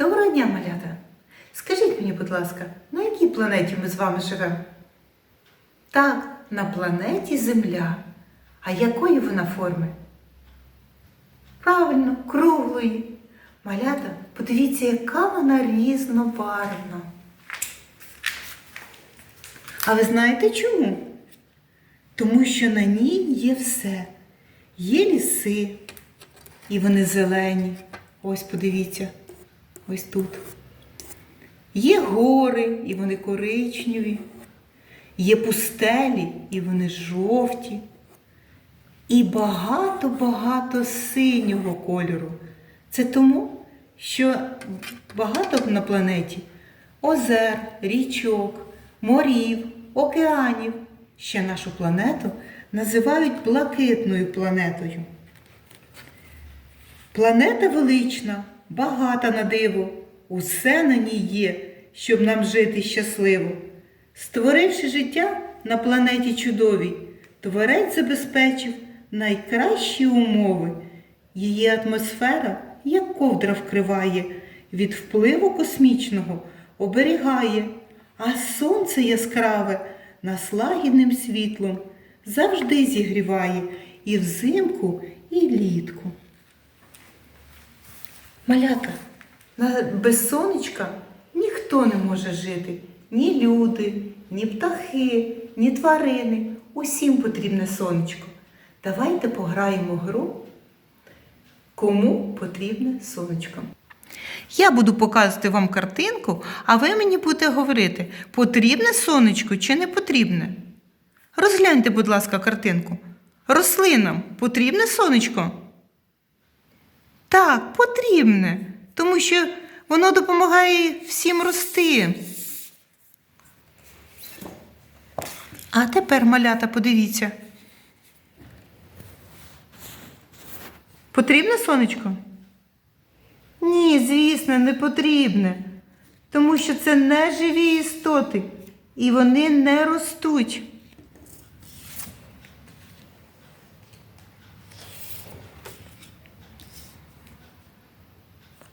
Доброго дня, малята! Скажіть мені, будь ласка, на якій планеті ми з вами живемо? Так, на планеті Земля. А якої вона форми? Правильно, круглої. Малята, подивіться, яка вона різнобарвна. А ви знаєте чому? Тому що на ній є все. Є ліси, і вони зелені. Ось подивіться, ось тут. Є гори, і вони коричневі. Є пустелі, і вони жовті. І багато-багато синього кольору. Це тому, що багато на планеті озер, річок, морів, океанів. Ще нашу планету називають блакитною планетою. Планета велична, багата на диво, усе на ній є, щоб нам жити щасливо. Створивши життя на планеті чудовій, творець забезпечив найкращі умови. Її атмосфера, як ковдра вкриває, від впливу космічного оберігає, а сонце яскраве нас лагідним світлом завжди зігріває і взимку, і літку. Малята, без сонечка ніхто не може жити. Ні люди, ні птахи, ні тварини. Усім потрібне сонечко. Давайте пограємо гру. Кому потрібне сонечко? Я буду показувати вам картинку, а ви мені будете говорити, потрібне сонечко чи не потрібне. Розгляньте, будь ласка, картинку. Рослинам потрібне сонечко? Так, потрібне, тому що воно допомагає всім рости. А тепер, малята, подивіться. Потрібне сонечко? Ні, звісно, не потрібне. Тому що це не живі істоти, і вони не ростуть.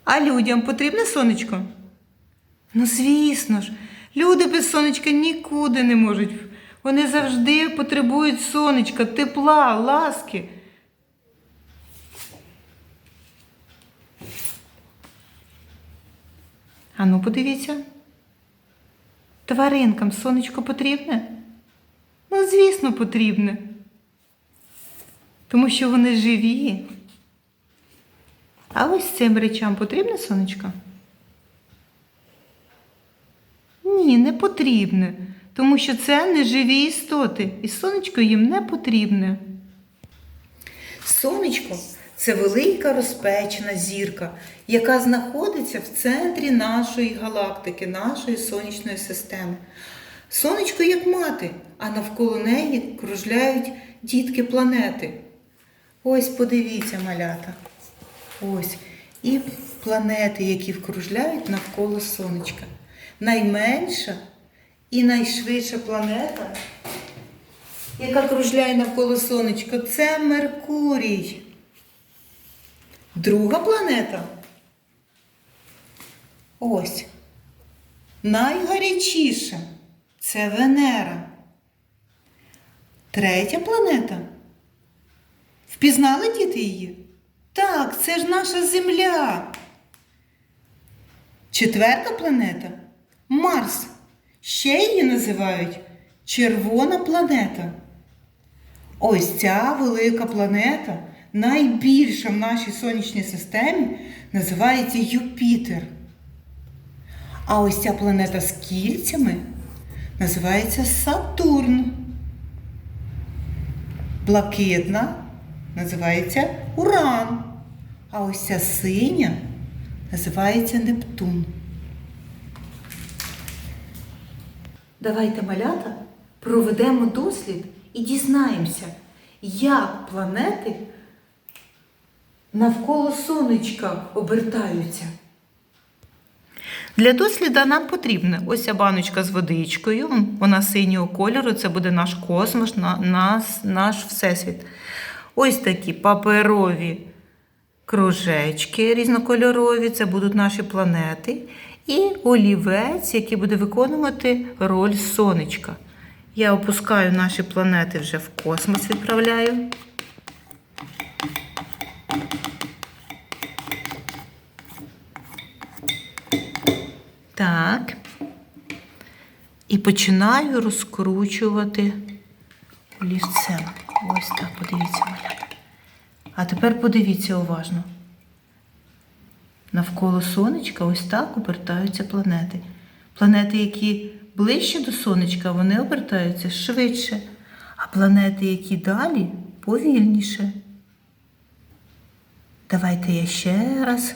А людям потрібне сонечко? Ну, звісно ж, люди без сонечка нікуди не можуть. Вони завжди потребують сонечка, тепла, ласки. А ну, подивіться. Тваринкам сонечко потрібне? Ну, звісно, потрібне. Тому що вони живі. А ось цим речам потрібне сонечко? Ні, не потрібне, тому що це не живі істоти, і сонечко їм не потрібне. Сонечко це велика розпечена зірка, яка знаходиться в центрі нашої галактики, нашої сонячної системи. Сонечко як мати, а навколо неї кружляють дітки планети. Ось подивіться, малята. Ось. І планети, які вкружляють навколо сонечка. Найменша і найшвидша планета, яка кружляє навколо сонечка, це Меркурій. Друга планета. Ось. Найгарячіша це Венера. Третя планета. Впізнали діти її? Так, це ж наша Земля. Четверта планета Марс. Ще її називають червона планета. Ось ця велика планета, найбільша в нашій сонячній системі, називається Юпітер. А ось ця планета з кільцями називається Сатурн. Блакитна називається Уран. А ось ця синя називається Нептун. Давайте, малята, проведемо дослід і дізнаємося, як планети навколо сонечка обертаються. Для досліду нам потрібна ось ця баночка з водичкою. Вона синього кольору, це буде наш космос, на- нас, наш всесвіт. Ось такі паперові кружечки різнокольорові, це будуть наші планети, і олівець, який буде виконувати роль сонечка. Я опускаю наші планети вже в космос, відправляю. Так. І починаю розкручувати олівцем. Ось так, подивіться, малята. А тепер подивіться уважно. Навколо сонечка ось так обертаються планети. Планети, які ближче до сонечка, вони обертаються швидше, а планети, які далі, повільніше. Давайте я ще раз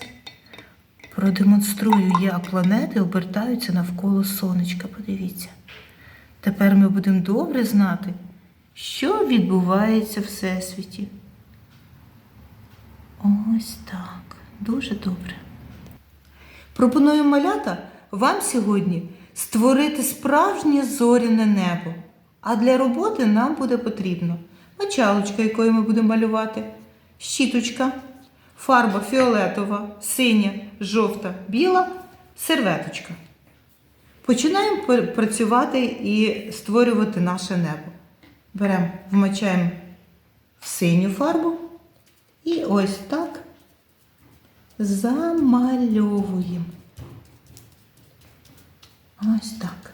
продемонструю, як планети обертаються навколо сонечка. Подивіться. Тепер ми будемо добре знати, що відбувається в Всесвіті. Ось так. Дуже добре. Пропоную малята вам сьогодні створити справжнє зоряне небо. А для роботи нам буде потрібно мочалочка, якою ми будемо малювати, щіточка, фарба фіолетова, синя, жовта, біла, серветочка. Починаємо працювати і створювати наше небо. Беремо, вмочаємо в синю фарбу і ось так замальовуємо. Ось так.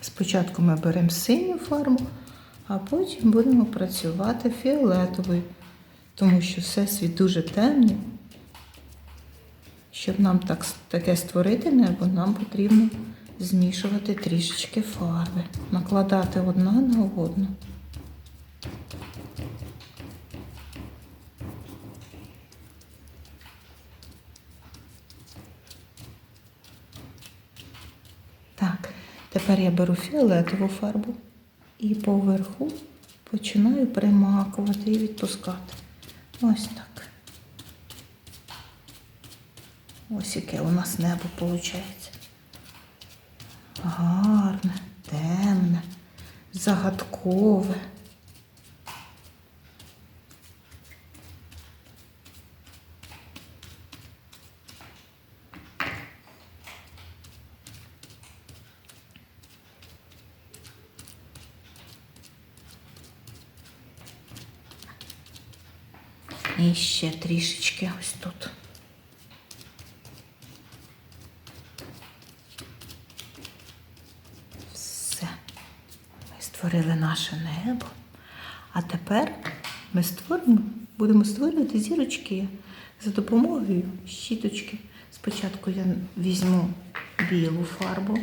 Спочатку ми беремо синю фарбу, а потім будемо працювати фіолетовою, тому що всесвіт дуже темний. Щоб нам так, таке створити небо, нам потрібно змішувати трішечки фарби, накладати одна на одну. Так, тепер я беру фіолетову фарбу і поверху починаю примакувати і відпускати. Ось так. Ось яке у нас небо виходить. Гарне, темне, загадкове. І ще трішечки ось тут. Все. Ми створили наше небо. А тепер ми створимо, будемо створювати зірочки за допомогою щіточки. Спочатку я візьму білу фарбу.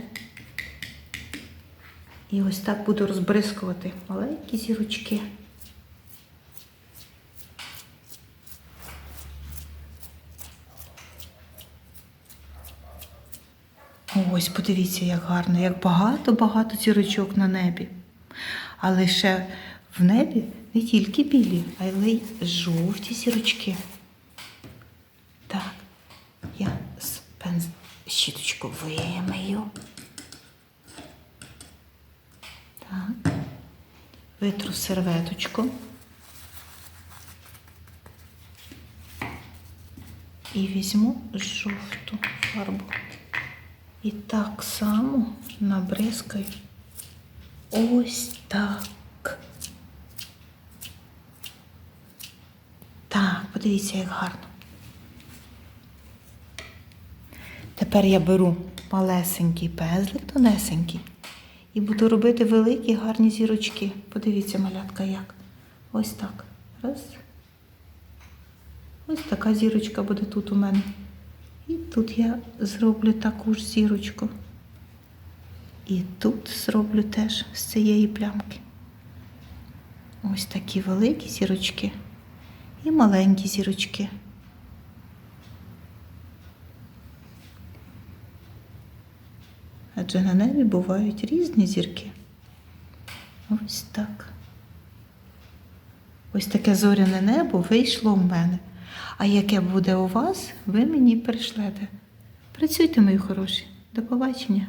І ось так буду розбризкувати маленькі зірочки. Ось, подивіться, як гарно, як багато-багато зірочок на небі. Але ще в небі не тільки білі, а й жовті зірочки. Так, я з пенз... щіточку вимию. Так. Витру серветочку. І візьму жовту фарбу. І так само набризкаю ось так. Так, подивіться, як гарно. Тепер я беру малесенький пезлик, тонесенький, і буду робити великі гарні зірочки. Подивіться, малятка, як. Ось так. Раз. Ось така зірочка буде тут у мене. Тут я зроблю таку ж зірочку. І тут зроблю теж з цієї плямки. Ось такі великі зірочки і маленькі зірочки. Адже на небі бувають різні зірки. Ось так. Ось таке зоряне небо вийшло в мене. А яке буде у вас, ви мені перешлете. Працюйте, мої хороші. До побачення.